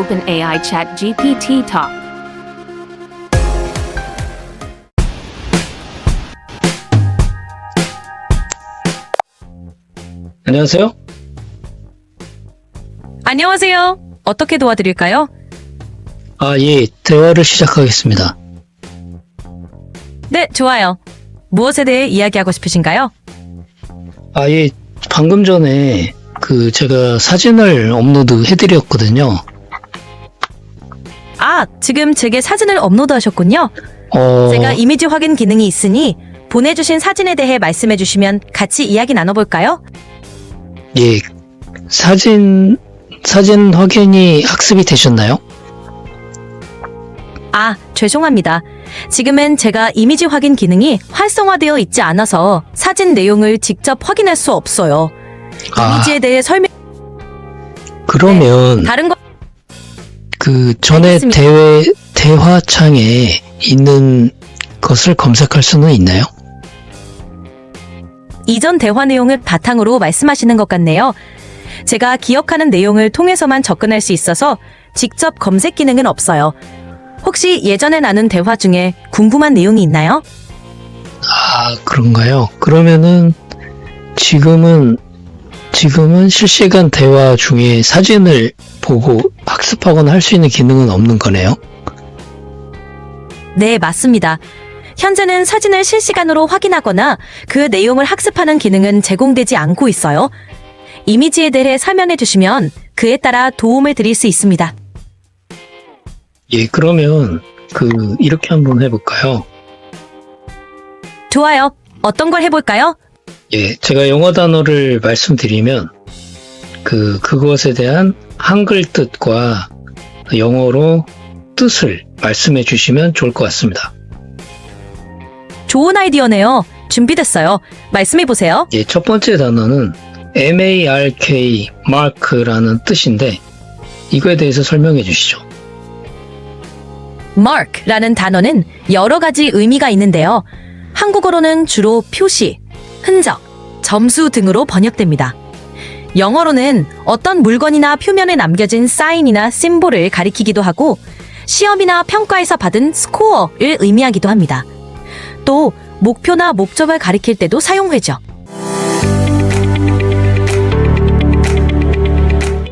OpenAI ChatGPT Talk. 안녕하세요. 안녕하세요. 어떻게 도와드릴까요? 아, 예, 대화를 시작하겠습니다. 네, 좋아요. 무엇에 대해 이야기하고 싶으신가요? 아, 예, 방금 전에 그 제가 사진을 업로드 해드렸거든요. 아, 지금 제게 사진을 업로드 하셨군요. 어, 제가 이미지 확인 기능이 있으니 보내주신 사진에 대해 말씀해 주시면 같이 이야기 나눠볼까요? 예, 사진, 사진 확인이 학습이 되셨나요? 아, 죄송합니다. 지금은 제가 이미지 확인 기능이 활성화되어 있지 않아서 사진 내용을 직접 확인할 수 없어요. 아, 이미지에 대해 설명, 그러면 다른 거, 그 전에 알겠습니다. 대회, 대화창에 있는 것을 검색할 수는 있나요? 이전 대화 내용을 바탕으로 말씀하시는 것 같네요. 제가 기억하는 내용을 통해서만 접근할 수 있어서 직접 검색 기능은 없어요. 혹시 예전에 나눈 대화 중에 궁금한 내용이 있나요? 아, 그런가요? 그러면은 지금은 지금은 실시간 대화 중에 사진을 보고 학습하거나 할 수 있는 기능은 없는 거네요. 네, 맞습니다. 현재는 사진을 실시간으로 확인하거나 그 내용을 학습하는 기능은 제공되지 않고 있어요. 이미지에 대해 설명해 주시면 그에 따라 도움을 드릴 수 있습니다. 예, 그러면 그 이렇게 한번 해볼까요? 좋아요. 어떤 걸 해볼까요? 예, 제가 영어 단어를 말씀드리면 그 그것에 대한 한글 뜻과 영어로 뜻을 말씀해 주시면 좋을 것 같습니다. 좋은 아이디어네요. 준비됐어요. 말씀해 보세요. 예, 첫 번째 단어는 mark, mark라는 뜻인데 이거에 대해서 설명해 주시죠. mark라는 단어는 여러 가지 의미가 있는데요. 한국어로는 주로 표시, 흔적, 점수 등으로 번역됩니다. 영어로는 어떤 물건이나 표면에 남겨진 사인이나 심볼을 가리키기도 하고 시험이나 평가에서 받은 스코어를 의미하기도 합니다. 또 목표나 목적을 가리킬 때도 사용되죠.